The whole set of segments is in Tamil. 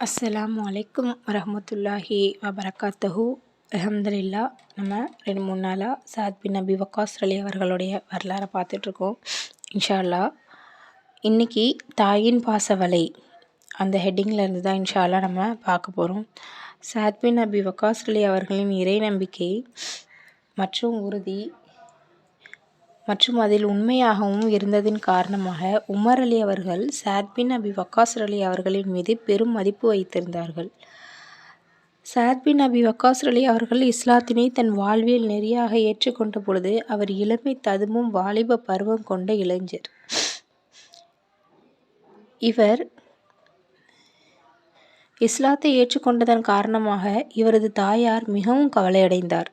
அஸ்ஸலாமு அலைக்கும் வரமத்துல்லாஹி வபரகாத்தஹு. அஹமதுல்லா நம்ம ரெண்டு மூணு நாளாக சாத் பின் நபி வக்காஸ் அலி அவர்களுடைய வரலாறை பார்த்துட்ருக்கோம். இன்ஷா அல்லாஹ் இன்னைக்கு தாயின் பாசவலை அந்த ஹெட்டிங்கில் இருந்து தான் இன்ஷா நம்ம பார்க்க போகிறோம் சாத் பின் நபி வக்காஸ் அலி அவர்களின் இறை நம்பிக்கை மற்றும் உறுதி மற்றும் அதில் உண்மையாகவும் இருந்ததின் காரணமாக உமர் அலி அவர்கள் சாத் பின் அபி வக்காஸ் அலி அவர்களின் மீது பெரும் மதிப்பு வைத்திருந்தார்கள். சாத் பின் அபி வக்காஸ் அலி அவர்கள் இஸ்லாத்தினை தன் வாழ்வியல் நெறியாக ஏற்றுக்கொண்ட பொழுது அவர் இளமை ததுமும் வாலிப பருவம் கொண்ட இளைஞர். இவர் இஸ்லாத்தை ஏற்றுக்கொண்டதன் காரணமாக இவரது தாயார் மிகவும் கவலையடைந்தார்.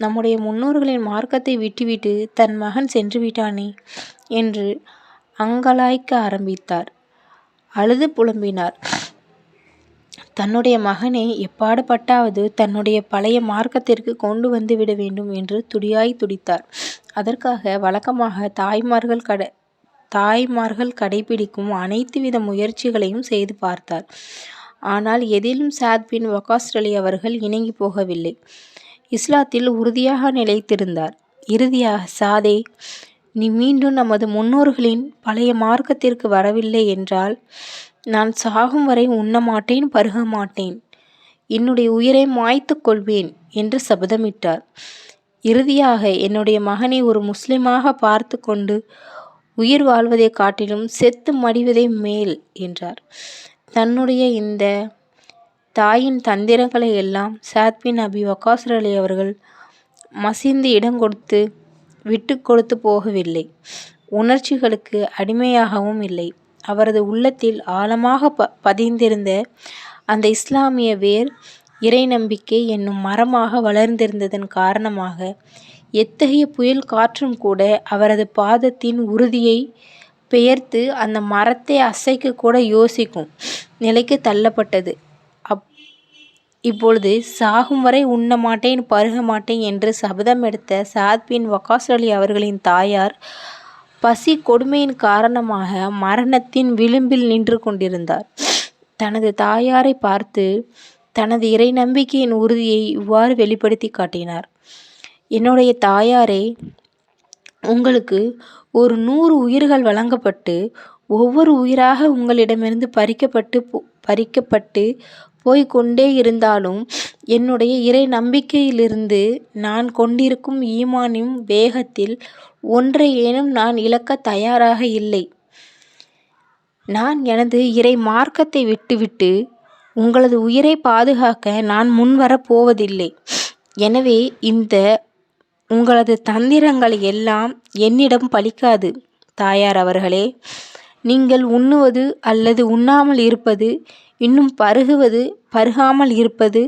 நம்முடைய முன்னோர்களின் மார்க்கத்தை விட்டுவிட்டு தன் மகன் சென்று விட்டானே என்று அங்கலாய்க்க ஆரம்பித்தார். அழுது புலம்பினார். தன்னுடைய மகனை எப்பாடுபட்டாவது தன்னுடைய பழைய மார்க்கத்திற்கு கொண்டு வந்து விட வேண்டும் என்று துடியாய் துடித்தார். அதற்காக வழக்கமாக தாய்மார்கள் கட தாய்மார்கள் கடைபிடிக்கும் அனைத்து வித முயற்சிகளையும் செய்து பார்த்தார். ஆனால் எதிலும் சாத்வின் பின் அவர்கள் இணங்கி போகவில்லை. இஸ்லாத்தில் உறுதியாக நிலைத்திருந்தார். இறுதியாக சாதே நீ மீண்டும் நமது முன்னோர்களின் பழைய மார்க்கத்திற்கு வரவில்லை என்றால் நான் சாகும் வரை உண்ண மாட்டேன் பருக மாட்டேன் என்னுடைய உயிரை மாய்த்து கொள்வேன் என்று சபதமிட்டார். இறுதியாக என்னுடைய மகனை ஒரு முஸ்லிமாக பார்த்து கொண்டு உயிர் வாழ்வதை காட்டிலும் செத்து மடிவதே மேல் என்றார். தன்னுடைய இந்த தாயின் தந்திரங்களை எல்லாம் சாத் பின் அபி வக்காஸ் அலி அவர்கள் மசிந்து இடம் கொடுத்து விட்டு கொடுத்து போகவில்லை. உணர்ச்சிகளுக்கு அடிமையாகவும் இல்லை. அவரது உள்ளத்தில் ஆழமாக ப பதிந்திருந்த அந்த இஸ்லாமிய வேர் இறை நம்பிக்கை என்னும் மரமாக வளர்ந்திருந்ததன் காரணமாக எத்தகைய புயல் காற்றும் கூட அவரது பாதத்தின் உறுதியை பெயர்த்து அந்த மரத்தை அசைக்க கூட யோசிக்கும் நிலைக்கு தள்ளப்பட்டது. இப்பொழுது சாகும் வரை உண்ண மாட்டேன் பருக மாட்டேன் என்று சபதம் எடுத்த சாத் பின் வக்காஸ் அலி அவர்களின் தாயார் பசி கொடுமையின் காரணமாக மரணத்தின் விளிம்பில் நின்று கொண்டிருந்தார். தனது தாயாரை பார்த்து தனது இறை நம்பிக்கையின் உறுதியை இவ்வாறு வெளிப்படுத்தி காட்டினார். என்னுடைய தாயாரே உங்களுக்கு ஒரு நூறு உயிர்கள் வழங்கப்பட்டு ஒவ்வொரு உயிராக உங்களிடமிருந்து பறிக்கப்பட்டு பறிக்கப்பட்டு போய்கொண்டே இருந்தாலும் என்னுடைய இறை நம்பிக்கையிலிருந்து நான் கொண்டிருக்கும் ஈமானின் வேகத்தில் ஒன்றையேனும் நான் இழக்க தயாராக இல்லை. நான் எனது இறை மார்க்கத்தை விட்டுவிட்டு உங்களது உயிரை பாதுகாக்க நான் முன்வரப் போவதில்லை. எனவே இந்த உங்களது தந்திரங்கள் எல்லாம் என்னிடம் பலிக்காது தாயார் அவர்களே நீங்கள் உண்ணுவது அல்லது உண்ணாமல் இருப்பது இன்னும் பருகுவது பருகாமல் இருப்பது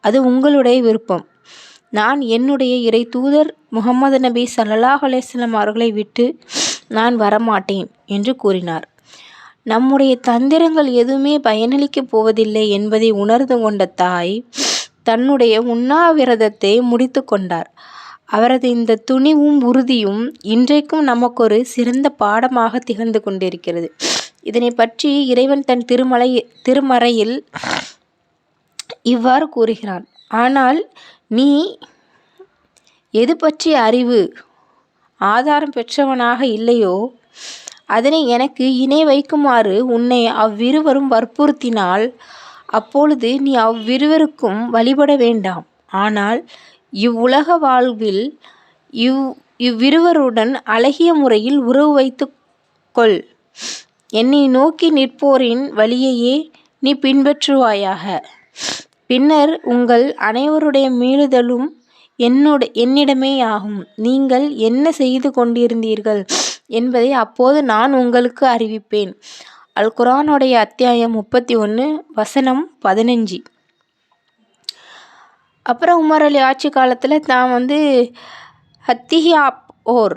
அது உங்களுடைய விருப்பம். நான் என்னுடைய இறை தூதர் முகமது நபி சல்லாஹ் அலேஸ்லம் அவர்களை விட்டு நான் வரமாட்டேன் என்று கூறினார். நம்முடைய தந்திரங்கள் எதுவுமே பயனளிக்கப் போவதில்லை என்பதை உணர்ந்து கொண்ட தாய் தன்னுடைய உண்ணாவிரதத்தை முடித்து கொண்டார். அவரது இந்த துணிவும் உறுதியும் இன்றைக்கும் நமக்கொரு சிறந்த பாடமாக திகழ்ந்து கொண்டிருக்கிறது. இதனை பற்றி இறைவன் தன் திருமலை திருமறையில் இவ்வாறு கூறுகிறான். ஆனால் நீ எது பற்றிய அறிவு? ஆதாரம் பெற்றவனாக இல்லையோ? அதனை எனக்கு இணை வைக்குமாறு உன்னை அவ்விருவரும் வற்புறுத்தினால் அப்பொழுது நீ அவ்விருவருக்கும் வழிபட வேண்டாம். ஆனால் இவ்வுலக வாழ்வில் இவ் இவ்விருவருடன் அழகிய முறையில் உறவு வைத்து கொள். என்னை நோக்கி நிற்போரின் வழியையே நீ பின்பற்றுவாயாக. பின்னர் உங்கள் அனைவருடைய மீளுதலும் என்னோட என்னிடமே ஆகும். நீங்கள் என்ன செய்து கொண்டிருந்தீர்கள் என்பதை அப்போது நான் உங்களுக்கு அறிவிப்பேன். அல் குரானுடைய அத்தியாயம் முப்பத்தி ஒன்று வசனம் பதினஞ்சு. அப்புறம் உமர் அலி ஆட்சி காலத்தில் தான் வந்து ஹத்திஹியா ஓர்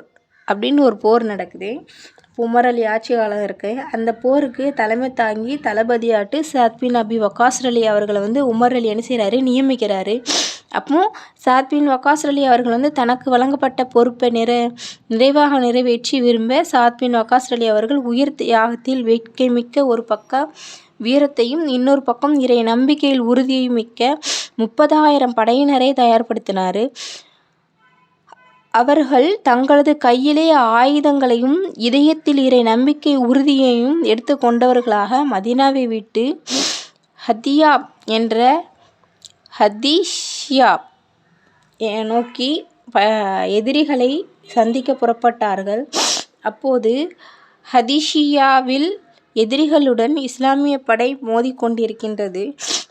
அப்படின்னு ஒரு போர் நடக்குது. உமர் அலி ஆட்சி காலம் இருக்குது அந்த போருக்கு தலைமை தாங்கி தளபதியாட்டு சாத் பின் அபி வக்காஸ் அலி அவர்களை வந்து உமர் அலி என்ன செய்கிறாரு நியமிக்கிறாரு. அப்போ சாத் பின் வக்காஸ் அலி அவர்கள் வந்து தனக்கு வழங்கப்பட்ட பொறுப்பை நிறை நிறைவாக நிறைவேற்றி விரும்ப சாத் பின் வக்காஸ் அலி அவர்கள் உயிர் தியாகத்தில் வேட்கை மிக்க ஒரு பக்கம் வீரத்தையும் இன்னொரு பக்கம் இறை நம்பிக்கையில் உறுதியும் மிக்க முப்பதாயிரம் படையினரை தயார்படுத்தினார். அவர்கள் தங்களது கையிலே ஆயுதங்களையும் இதயத்தில் இறை நம்பிக்கை உறுதியையும் எடுத்து கொண்டவர்களாக மதினாவை விட்டு ஹத்தியா என்ற ஹதீஷியா நோக்கி எதிரிகளை சந்திக்க புறப்பட்டார்கள். அப்போது ஹதிஷியாவில் எதிரிகளுடன் இஸ்லாமிய படை மோதிக்கொண்டிருக்கின்றது.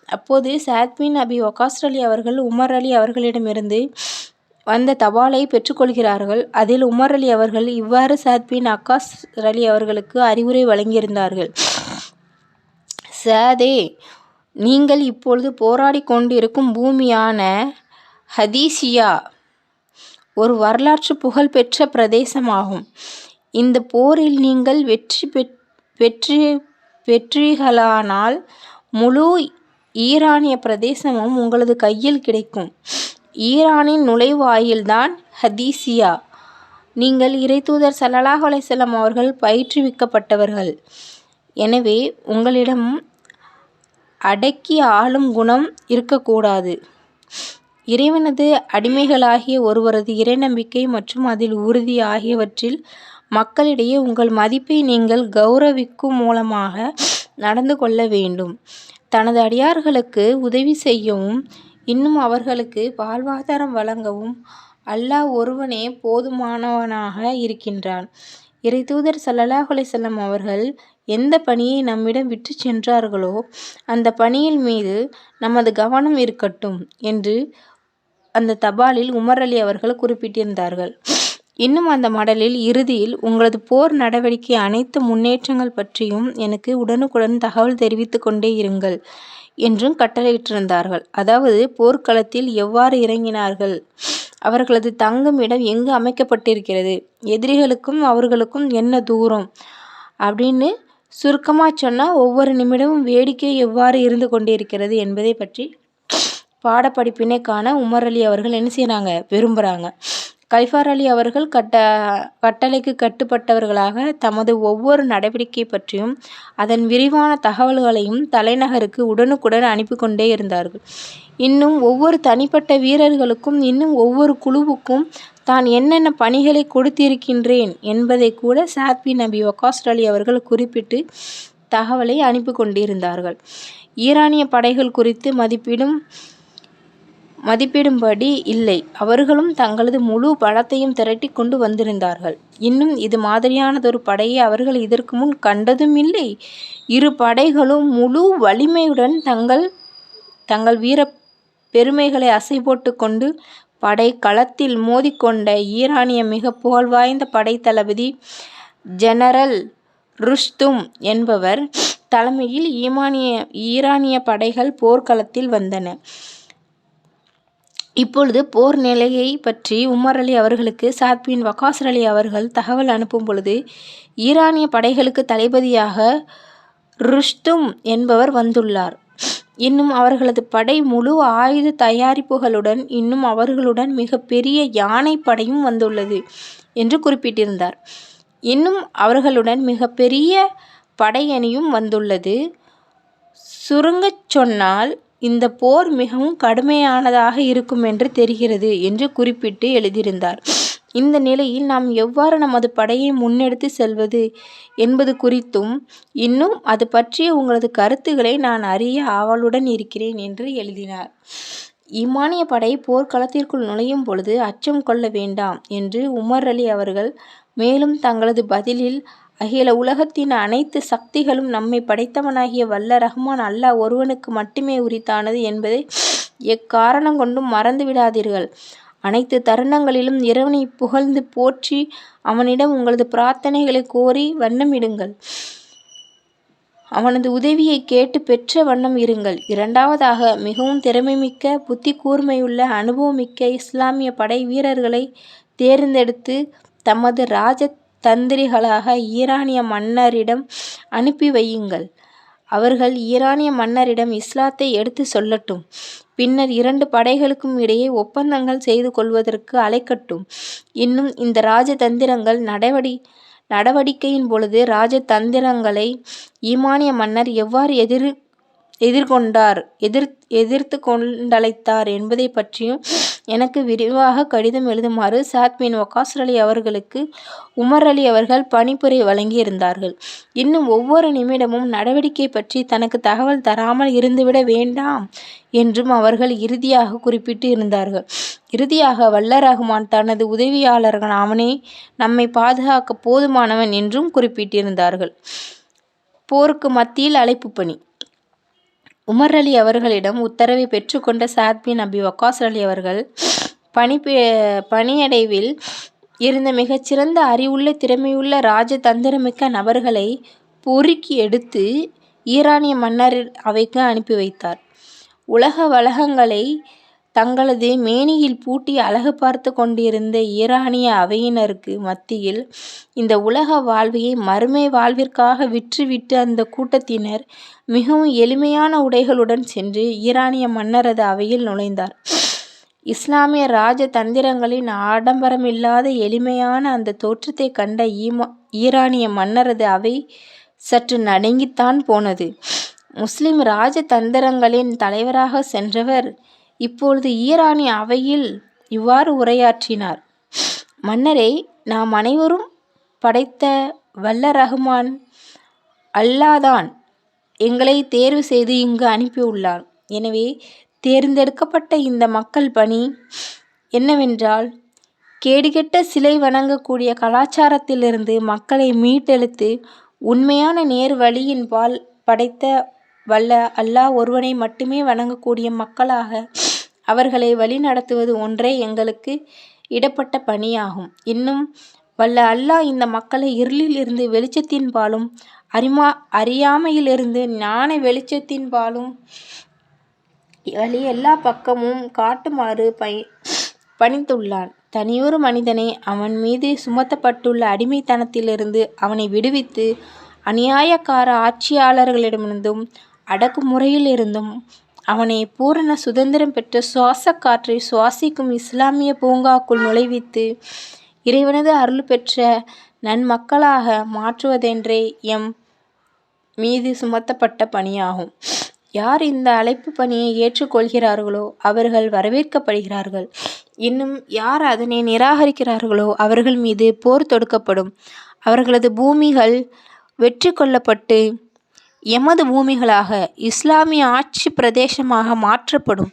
அப்போது சாத்மின் அபி ஒகாஸ்ரலி அலி அவர்கள் உமர் அலி அவர்களிடமிருந்து வந்த தபாலை பெற்றுக்கொள்கிறார்கள். அதில் உமர் அலி அவர்கள் இவ்வாறு சாத்மின் அக்காஸ் அலி அவர்களுக்கு அறிவுரை வழங்கியிருந்தார்கள். சாதே நீங்கள் இப்பொழுது போராடி கொண்டிருக்கும் பூமியான ஹதீசியா ஒரு வரலாற்று புகழ்பெற்ற பிரதேசமாகும். இந்த போரில் நீங்கள் வெற்றி பெற் வெற்றி பெற்றீர்களானால் முழு ஈரானிய பிரதேசமும் உங்களது கையில் கிடைக்கும். ஈரானின் நுழைவாயில்தான் ஹதீசியா. நீங்கள் இறைத்தூதர் சல்லலாஹ் அலைஹி அவர்கள் பயிற்றுவிக்கப்பட்டவர்கள். எனவே உங்களிடம் அடக்கி ஆளும் குணம் இருக்கக்கூடாது. இறைவனது அடிமைகளாகிய ஒருவரது இறைநம்பிக்கை மற்றும் அதில் உறுதி ஆகியவற்றில் மக்களிடையே உங்கள் மதிப்பை நீங்கள் கௌரவிக்கும் மூலமாக நடந்து கொள்ள வேண்டும். தனது அடியார்களுக்கு உதவி செய்யவும் இன்னும் அவர்களுக்கு வாழ்வாதாரம் வழங்கவும் அல்லாஹ் ஒருவனே போதுமானவனாக இருக்கின்றான். இறைத்தூதர் ஸல்லல்லாஹு அலைஹி அவர்கள் எந்த பணியை நம்மிடம் விட்டு சென்றார்களோ அந்த பணியின் மீது நமது கவனம் இருக்கட்டும் என்று அந்த தபாலில் உமர் அலி அவர்கள் குறிப்பிட்டிருந்தார்கள். இன்னும் அந்த மடலில் இறுதியில் உங்களது போர் நடவடிக்கை அனைத்து முன்னேற்றங்கள் பற்றியும் எனக்கு உடனுக்குடன் தகவல் தெரிவித்து கொண்டே இருங்கள் என்றும் கட்டளையிட்டிருந்தார்கள். அதாவது போர்க்களத்தில் எவ்வாறு இறங்கினார்கள்? அவர்களது தங்கும் இடம் எங்கு அமைக்கப்பட்டிருக்கிறது? எதிரிகளுக்கும் அவர்களுக்கும் என்ன தூரம்? அப்படின்னு சுருக்கமாக சொன்னால் ஒவ்வொரு நிமிடமும் வேடிக்கை எவ்வாறு இருந்து கொண்டிருக்கிறது என்பதை பற்றி பாடப்படிப்பினை காண உமர் அலி அவர்கள் என்ன செய்கிறாங்க விரும்புகிறாங்க கலிஃபார் அலி அவர்கள் கட்ட கட்டளைக்கு கட்டுப்பட்டவர்களாக தமது ஒவ்வொரு நடவடிக்கை பற்றியும் அதன் விரிவான தகவல்களையும் தலைநகருக்கு உடனுக்குடன் அனுப்பி கொண்டே இருந்தார்கள். இன்னும் ஒவ்வொரு தனிப்பட்ட வீரர்களுக்கும் இன்னும் ஒவ்வொரு குழுவுக்கும் தான் என்னென்ன பணிகளை கொடுத்திருக்கின்றேன் என்பதை கூட சாத்வி நபி அபி அலி அவர்கள் குறிப்பிட்டு தகவலை அனுப்பி கொண்டிருந்தார்கள் ஈரானிய படைகள் குறித்து மதிப்பிடும் மதிப்பிடும்படி இல்லை. அவர்களும் தங்களது முழு பலத்தையும் திரட்டி கொண்டு வந்திருந்தார்கள். இன்னும் இது மாதிரியானதொரு படையை அவர்கள் இதற்கு முன் கண்டதும் இல்லை. இரு படைகளும் முழு வலிமையுடன் தங்கள் தங்கள் வீர பெருமைகளை அசை போட்டு கொண்டு படை களத்தில் மோதிக்கொண்ட ஈரானிய மிக புகழ்வாய்ந்த படைத்தளபதி ஜெனரல் ருஷ்தும் என்பவர் தலைமையில் ஈமானிய ஈரானிய படைகள் போர்க்களத்தில் வந்தன. இப்பொழுது போர் நிலையை பற்றி உமர் அலி அவர்களுக்கு சாத் பின் வக்காசர் அலி அவர்கள் தகவல் அனுப்பும் பொழுது ஈரானிய படைகளுக்கு தளபதியாக ருஷ்தும் என்பவர் வந்துள்ளார். இன்னும் அவர்களது படை முழு ஆயுத தயாரிப்புகளுடன் இன்னும் அவர்களுடன் மிக பெரிய யானை படையும் வந்துள்ளது என்று குறிப்பிட்டிருந்தார். இன்னும் அவர்களுடன் மிக பெரிய படையணியும் வந்துள்ளது. சுருங்கச் சொன்னால் இந்த போர் மிகவும் கடுமையானதாக இருக்கும் என்று தெரிகிறது என்று குறிப்பிட்டு எழுதியிருந்தார். இந்த நிலையில் நாம் எவ்வாறு நமது படையை முன்னெடுத்து செல்வது என்பது குறித்தும் இன்னும் அது பற்றிய உங்களது கருத்துக்களை நான் அறிய ஆவலுடன் இருக்கிறேன் என்று எழுதினார். இமானிய படை போர்க்களத்திற்குள் நுழையும் பொழுது அச்சம் கொள்ள வேண்டாம் என்று உமர் அலி அவர்கள் மேலும் தங்களது பதிலில் அகில உலகத்தின் அனைத்து சக்திகளும் நம்மை படைத்தவனாகிய வல்ல ரஹ்மான் அல்லாஹ் ஒருவனுக்கு மட்டுமே உரித்தானது என்பதை எக்காரணம் கொண்டும் மறந்து விடாதீர்கள் அனைத்து தருணங்களிலும் இறைவனை புகழ்ந்து போற்றி அவனிடம் உங்களது பிரார்த்தனைகளை கோரி வண்ணமிடுங்கள் அவனது உதவியை கேட்டு பெற்ற வண்ணம் இருங்கள். இரண்டாவதாக மிகவும் திறமைமிக்க புத்தி கூர்மையுள்ள அனுபவமிக்க இஸ்லாமிய படை வீரர்களை தேர்ந்தெடுத்து தமது ராஜ தந்திரிகளாக ஈரானிய மன்னரிடம் அனுப்பி வையுங்கள். அவர்கள் ஈரானிய மன்னரிடம் இஸ்லாத்தை எடுத்து சொல்லட்டும். பின்னர் இரண்டு படைகளுக்கும் இடையே ஒப்பந்தங்கள் செய்து கொள்வதற்கு அழைக்கட்டும். இன்னும் இந்த ராஜதந்திரங்கள் நடவடி நடவடிக்கையின் பொழுது ராஜதந்திரங்களை ஈமானிய மன்னர் எவ்வாறு எதிர் எதிர்கொண்டார் எதிர் எதிர்த்து கொண்டழைத்தார் என்பதை பற்றியும் எனக்கு விரிவாக கடிதம் எழுதுமாறு சாத் பின் அலி அவர்களுக்கு உமர் அலி அவர்கள் பணிப்புரை வழங்கியிருந்தார்கள். இன்னும் ஒவ்வொரு நிமிடமும் நடவடிக்கை பற்றி தனக்கு தகவல் தராமல் இருந்துவிட வேண்டாம் என்றும் அவர்கள் இறுதியாக குறிப்பிட்டு இருந்தார்கள். இறுதியாக வல்ல ரஹ்மான் தனது உதவியாளர்கள் அவனே நம்மை பாதுகாக்க போதுமானவன் என்றும் குறிப்பிட்டிருந்தார்கள். போருக்கு மத்தியில் அழைப்பு பணி. உமர் அலி அவர்களிடம் உத்தரவை பெற்றுக்கொண்ட சாத் பின் அபி வக்காஸ் அலி அவர்கள் பணி பணியடைவில் இருந்த மிகச்சிறந்த அறிவுள்ள திறமையுள்ள ராஜதந்திரமிக்க நபர்களை பொறுக்கி எடுத்து ஈரானிய மன்னர் அவைக்கு அனுப்பி வைத்தார். உலக வளகங்களை தங்களது மேனியில் பூட்டி அழகு பார்த்து கொண்டிருந்த ஈரானிய அவையினருக்கு மத்தியில் இந்த உலக வாழ்வையை மறுமை வாழ்விற்காக விற்றுவிட்டு அந்த கூட்டத்தினர் மிகவும் எளிமையான உடைகளுடன் சென்று ஈரானிய மன்னரது அவையில் நுழைந்தார். இஸ்லாமிய ராஜ தந்திரங்களின் ஆடம்பரமில்லாத எளிமையான அந்த தோற்றத்தை கண்ட ஈமா ஈரானிய மன்னரது அவை சற்று நடுங்கித்தான் போனது. முஸ்லிம் ராஜ தந்திரங்களின் தலைவராக சென்றவர் இப்பொழுது ஈரானிய அவையில் இவ்வாறு உரையாற்றினார். மன்னரே நாம் அனைவரும் படைத்த வல்ல ரஹ்மான் அல்லாதான் எங்களை தேர்வு செய்து இங்கு அனுப்பியுள்ளார். எனவே தேர்ந்தெடுக்கப்பட்ட இந்த மக்கள் பணி என்னவென்றால் கேடுகெட்ட சிலை வணங்கக்கூடிய கலாச்சாரத்திலிருந்து மக்களை மீட்டெழுத்து உண்மையான நேர் வழியின் பால் படைத்த வல்ல அல்லாஹ் ஒருவனை மட்டுமே வணங்கக்கூடிய மக்களாக அவர்களை வழிநடத்துவது ஒன்றே எங்களுக்கு இடப்பட்ட பணியாகும். இன்னும் வல்ல அல்லாஹ் இந்த மக்களை இருளில் இருந்து வெளிச்சத்தின் பாலும் அறிமா அறியாமையிலிருந்து ஞான வெளிச்சத்தின் பாலும் வழி எல்லா பக்கமும் காட்டுமாறு பை பணித்துள்ளான். தனியொரு மனிதனை அவன் மீது சுமத்தப்பட்டுள்ள அடிமைத்தனத்திலிருந்து அவனை விடுவித்து அநியாயக்கார ஆட்சியாளர்களிடமிருந்தும் அடக்குமுறையில் இருந்தும் அவனை பூரண சுதந்திரம் பெற்ற சுவாச காற்றை சுவாசிக்கும் இஸ்லாமிய பூங்காக்குள் நுழைவித்து இறைவனது அருள் பெற்ற நன்மக்களாக மாற்றுவதென்றே எம் மீது சுமத்தப்பட்ட பணியாகும். யார் இந்த அழைப்பு பணியை ஏற்றுக்கொள்கிறார்களோ அவர்கள் வரவேற்கப்படுகிறார்கள். இன்னும் யார் அதனை நிராகரிக்கிறார்களோ அவர்கள் மீது போர் தொடுக்கப்படும். அவர்களது பூமிகள் வெற்றி கொள்ளப்பட்டு எமது பூமிகளாக இஸ்லாமிய ஆட்சி பிரதேசமாக மாற்றப்படும்.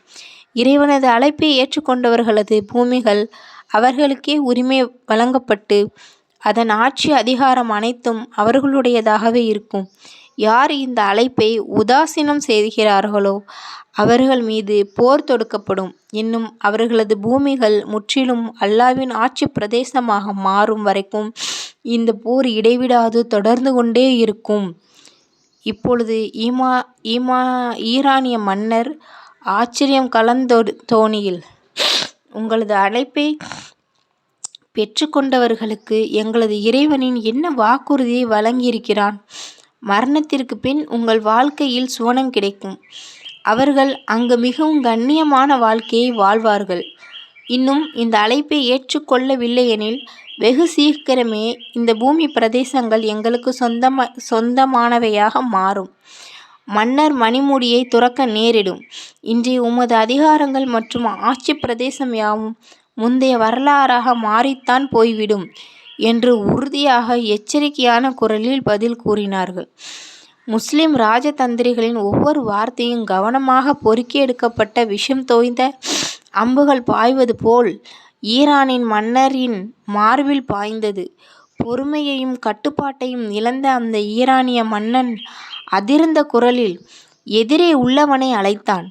இறைவனது அழைப்பை ஏற்றுக்கொண்டவர்களது பூமிகள் அவர்களுக்கே உரிமை வழங்கப்பட்டு அதன் ஆட்சி அதிகாரம் அனைத்தும் அவர்களுடையதாகவே இருக்கும். யார் இந்த அழைப்பை உதாசீனம் செய்கிறார்களோ அவர்கள் மீது போர் தொடுக்கப்படும். இன்னும் அவர்களது பூமிகள் முற்றிலும் அல்லாவின் ஆட்சி பிரதேசமாக மாறும் வரைக்கும் இந்த போர் இடைவிடாது தொடர்ந்து கொண்டே இருக்கும். இப்பொழுது ஈமா ஈமா ஈரானிய மன்னர் ஆச்சரியம் கலந்தோ தோணியில் உங்களது அழைப்பை பெற்றுக்கொண்டவர்களுக்கு எங்களது இறைவனின் என்ன வாக்குறுதியை வழங்கியிருக்கிறான்? மரணத்திற்கு பின் உங்கள் வாழ்க்கையில் சுவனம் கிடைக்கும். அவர்கள் அங்கு மிகவும் கண்ணியமான வாழ்க்கையை வாழ்வார்கள். இன்னும் இந்த அழைப்பை ஏற்றுக்கொள்ளவில்லையெனில் வெகு சீக்கிரமே இந்த பூமி பிரதேசங்கள் எங்களுக்கு சொந்தம சொந்தமானவையாக மாறும். மன்னர் மணிமுடியை துறக்க நேரிடும். இன்றைய உமது அதிகாரங்கள் மற்றும் ஆட்சி பிரதேசம் யாவும் முந்தைய வரலாறாக மாறித்தான் போய்விடும் என்று உறுதியாக எச்சரிக்கையான குரலில் பதில் கூறினார்கள். முஸ்லிம் ராஜதந்திரிகளின் ஒவ்வொரு வார்த்தையும் கவனமாக பொறுக்கி எடுக்கப்பட்ட விஷம் தோய்ந்த அம்புகள் பாய்வது போல் ஈரானின் மன்னரின் மார்பில் பாய்ந்தது. பொறுமையையும் கட்டுப்பாட்டையும் இழந்த அந்த ஈரானிய மன்னன் அதிர்ந்த குரலில் எதிரே உள்ளவனை அழைத்தான்.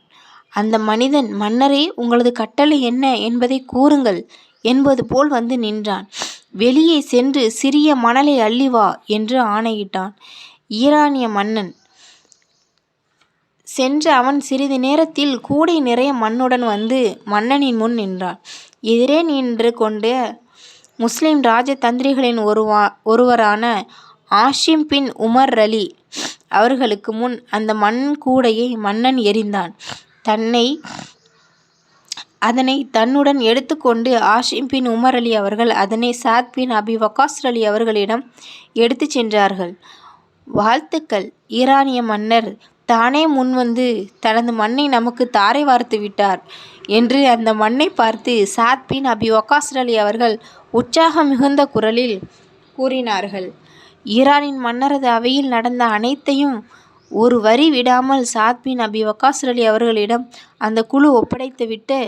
அந்த மனிதன் மன்னரே உங்களது கட்டளை என்ன என்பதை கூறுங்கள் என்பது போல் வந்து நின்றான். வெளியே சென்று சிறிய மணலை அள்ளி வா என்று ஆணையிட்டான் ஈரானிய மன்னன். சென்று அவன் சிறிது நேரத்தில் கூடை நிறைய மண்ணுடன் வந்து மன்னனின் முன் நின்றான் எதிரே நின்று கொண்டு முஸ்லிம் ராஜதந்திரிகளின் ஒருவா ஒருவரான ஆஷிம் பின் உமர் அலி அவர்களுக்கு முன் அந்த மண் கூடையை மன்னன் எரிந்தான் தன்னை அதனை தன்னுடன் எடுத்துக்கொண்டு ஆஷிம் பின் உமர் அலி அவர்கள் அதனை சாத் பின் அபி வக்காஸ் அலி அவர்களிடம் எடுத்துச் சென்றார்கள். வாழ்த்துக்கள் ஈரானிய மன்னர் தானே முன்வந்து தனது மண்ணை நமக்கு தாரை வார்த்து விட்டார் என்று அந்த மண்ணை பார்த்து சாத் பின் அபி வக்காஸ் அலி அவர்கள் உற்சாகம் மிகுந்த குரலில் கூறினார்கள். ஈரானின் மன்னரது அவையில் நடந்த அனைத்தையும் ஒரு வரி விடாமல் சாத் பின் அபி வக்காஸ் அலி அவர்களிடம் அந்த குழு ஒப்படைத்துவிட்டு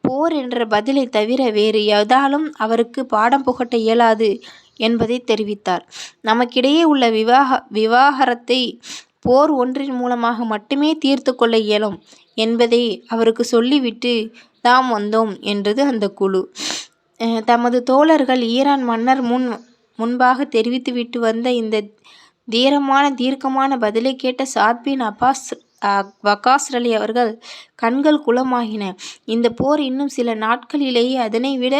போர் என்ற பதிலை தவிர வேறு எதாலும் அவருக்கு பாடம் புகட்ட இயலாது என்பதை தெரிவித்தார். நமக்கிடையே உள்ள விவாக விவாகரத்தை போர் ஒன்றின் மூலமாக மட்டுமே தீர்த்து கொள்ள இயலும் என்பதை அவருக்கு சொல்லிவிட்டு தாம் வந்தோம் என்றது அந்த குழு. தமது தோழர்கள் ஈரான் மன்னர் முன் முன்பாக தெரிவித்துவிட்டு வந்த இந்த தீரமான தீர்க்கமான பதிலை கேட்ட சாத் பின் வக்காஸ் அலி அவர்கள் கண்கள் குளமாகின இந்த போர் இன்னும் சில நாட்களிலேயே அதனை விட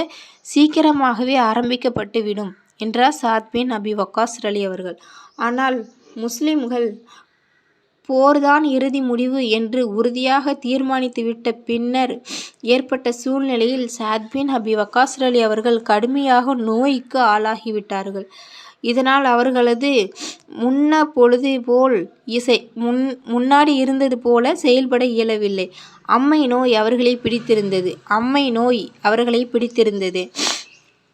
சீக்கிரமாகவே ஆரம்பிக்கப்பட்டு விடும் என்றார் சாத் பின் அபி வக்காஸ் அலி அவர்கள். ஆனால் முஸ்லிம்கள் போர்தான் இறுதி முடிவு என்று உறுதியாக தீர்மானித்துவிட்ட பின்னர் ஏற்பட்ட சூழ்நிலையில் சாத் ஹபி அபி வக்காஸ் அலி அவர்கள் கடுமையாக நோய்க்கு ஆளாகிவிட்டார்கள். இதனால் அவர்களது முன்ன பொழுது போல் இசை முன் முன்னாடி இருந்தது போல செயல்பட இயலவில்லை. அம்மை நோய் அவர்களை பிடித்திருந்தது. அம்மை நோய் அவர்களை பிடித்திருந்தது.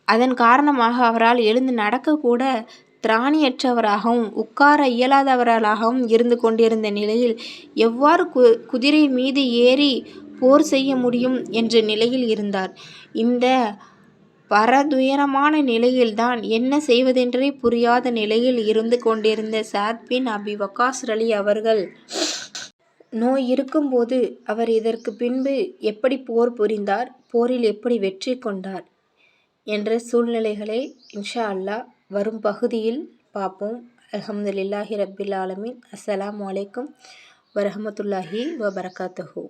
அதன் காரணமாக அவரால் எழுந்து நடக்கக்கூட திராணியற்றவராகவும் உட்கார இயலாதவர்களாகவும் இருந்து கொண்டிருந்த நிலையில் எவ்வாறு கு குதிரை மீது ஏறி போர் செய்ய முடியும் என்ற நிலையில் இருந்தார். இந்த பரதுயரமான நிலையில்தான் என்ன செய்வதென்றே புரியாத நிலையில் இருந்து கொண்டிருந்த சாத் பின் அபி வக்காஸ் அலி அவர்கள் நோய் இருக்கும்போது அவர் இதற்கு பின்பு எப்படி போர் புரிந்தார் போரில் எப்படி வெற்றி கொண்டார் என்ற சூழ்நிலைகளை இன்ஷா அல்லாஹ் வரும் பகுதியில் பார்ப்போம். அல்ஹம்துலில்லாஹி ரப்பில் ஆலமீன் அஸ்ஸலாமு அலைக்கும் வரஹ்மத்துல்லாஹி வபரகாத்துஹு.